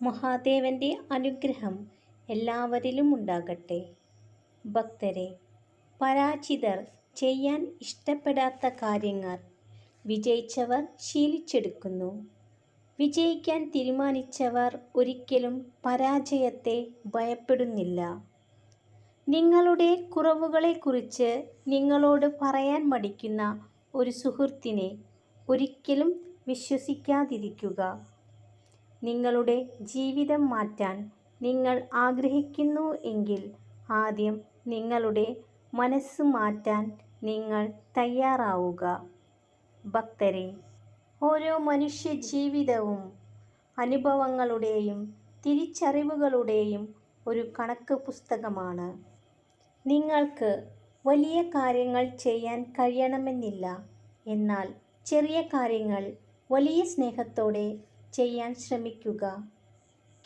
മഹാദേവന്റെ അനുഗ്രഹം എല്ലാവരിലും ഉണ്ടാകട്ടെ. ഭക്തരെ പരാജിതർ ചെയ്യാൻ ഇഷ്ടപ്പെടാത്ത കാര്യങ്ങൾ വിജയിച്ചവർ ശീലിച്ചെടുക്കുന്നു. വിജയിക്കാൻ തീരുമാനിച്ചവർ ഒരിക്കലും പരാജയത്തെ ഭയപ്പെടുന്നില്ല. നിങ്ങളുടെ കുറവുകളെക്കുറിച്ച് നിങ്ങളോട് പറയാൻ മടിക്കുന്ന ഒരു സുഹൃത്തിനെ ഒരിക്കലും വിശ്വസിക്കാതിരിക്കുക. നിങ്ങളുടെ ജീവിതം മാറ്റാൻ നിങ്ങൾ ആഗ്രഹിക്കുന്നു എങ്കിൽ ആദ്യം നിങ്ങളുടെ മനസ്സ് മാറ്റാൻ നിങ്ങൾ തയ്യാറാവുക. ഭക്തരെ ഓരോ മനുഷ്യ ജീവിതവും അനുഭവങ്ങളുടെയും തിരിച്ചറിവുകളുടെയും ഒരു കണക്ക് പുസ്തകമാണ്. നിങ്ങൾക്ക് വലിയ കാര്യങ്ങൾ ചെയ്യാൻ കഴിയണമെന്നില്ല. എന്നാൽ ചെറിയ കാര്യങ്ങൾ വലിയ സ്നേഹത്തോടെ ചെയ്യാൻ ശ്രമിക്കുക.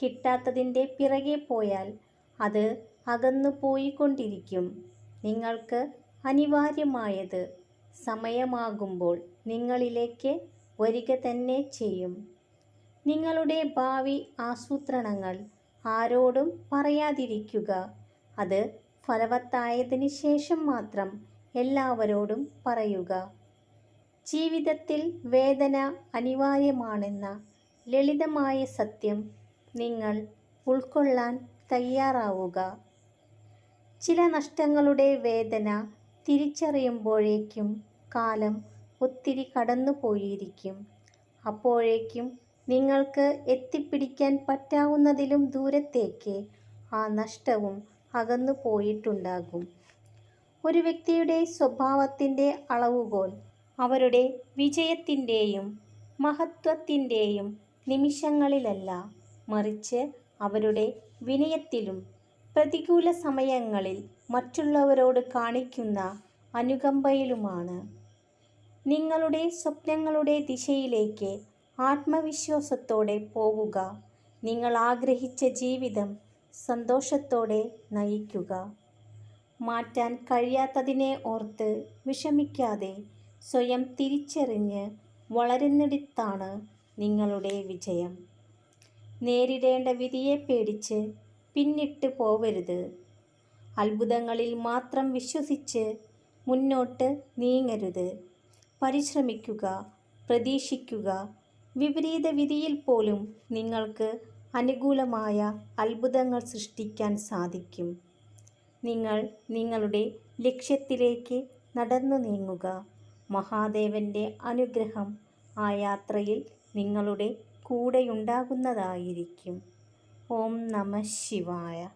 കിട്ടാത്തതിന്റെ പിറകെ പോയാൽ അത് അകന്നു പോയിക്കൊണ്ടിരിക്കും. നിങ്ങൾക്ക് അനിവാര്യമായത് സമയമാകുമ്പോൾ നിങ്ങളിലേക്ക് വരിക തന്നെ ചെയ്യും. നിങ്ങളുടെ ഭാവി ആസൂത്രണങ്ങൾ ആരോടും പറയാതിരിക്കുക. അത് ഫലവത്തായതിന് ശേഷം മാത്രം എല്ലാവരോടും പറയുക. ജീവിതത്തിൽ വേദന അനിവാര്യമാണെന്ന ലളിതമായ സത്യം നിങ്ങൾ ഉൾക്കൊള്ളാൻ തയ്യാറാവുക. ചില നഷ്ടങ്ങളുടെ വേദന തിരിച്ചറിയുമ്പോഴേക്കും കാലം ഒത്തിരി കടന്നുപോയിരിക്കും. അപ്പോഴേക്കും നിങ്ങൾക്ക് എത്തിപ്പിടിക്കാൻ പറ്റാവുന്നതിലും ദൂരത്തേക്ക് ആ നഷ്ടവും അകന്നു പോയിട്ടുണ്ടാകും. ഒരു വ്യക്തിയുടെ സ്വഭാവത്തിന്റെ അളവുകോൽ അവരുടെ വിജയത്തിന്റെയും മഹത്വത്തിന്റെയും നിമിഷങ്ങളിലല്ല മറിച്ച് അവരുടെ വിനയത്തിലും പ്രതികൂല സമയങ്ങളിൽ മറ്റുള്ളവരോട് കാണിക്കുന്ന അനുകമ്പയിലുമാണ്. നിങ്ങളുടെ സ്വപ്നങ്ങളുടെ ദിശയിലേക്ക് ആത്മവിശ്വാസത്തോടെ പോവുക. നിങ്ങൾ ആഗ്രഹിച്ച ജീവിതം സന്തോഷത്തോടെ നയിക്കുക. മാറ്റാൻ കഴിയാത്തതിനെ ഓർത്ത് വിഷമിക്കാതെ സ്വയം തിരിച്ചറിഞ്ഞ് വളരുന്നിടത്താണ് നിങ്ങളുടെ വിജയം. നേരിടേണ്ട വിധിയെ പേടിച്ച് പിന്നിട്ട് പോവരുത്. അത്ഭുതങ്ങളിൽ മാത്രം വിശ്വസിച്ച് മുന്നോട്ട് നീങ്ങരുത്. പരിശ്രമിക്കുക പ്രതീക്ഷിക്കുക. വിപരീത വിധിയിൽ പോലും നിങ്ങൾക്ക് അനുകൂലമായ അത്ഭുതങ്ങൾ സൃഷ്ടിക്കാൻ സാധിക്കും. നിങ്ങൾ നിങ്ങളുടെ ലക്ഷ്യത്തിലേക്ക് നടന്നു നീങ്ങുക. മഹാദേവന്റെ അനുഗ്രഹം ആ യാത്രയിൽ നിങ്ങളുടെ കൂടെയുണ്ടാകുന്നതായിരിക്കും. ഓം നമ ശിവായ.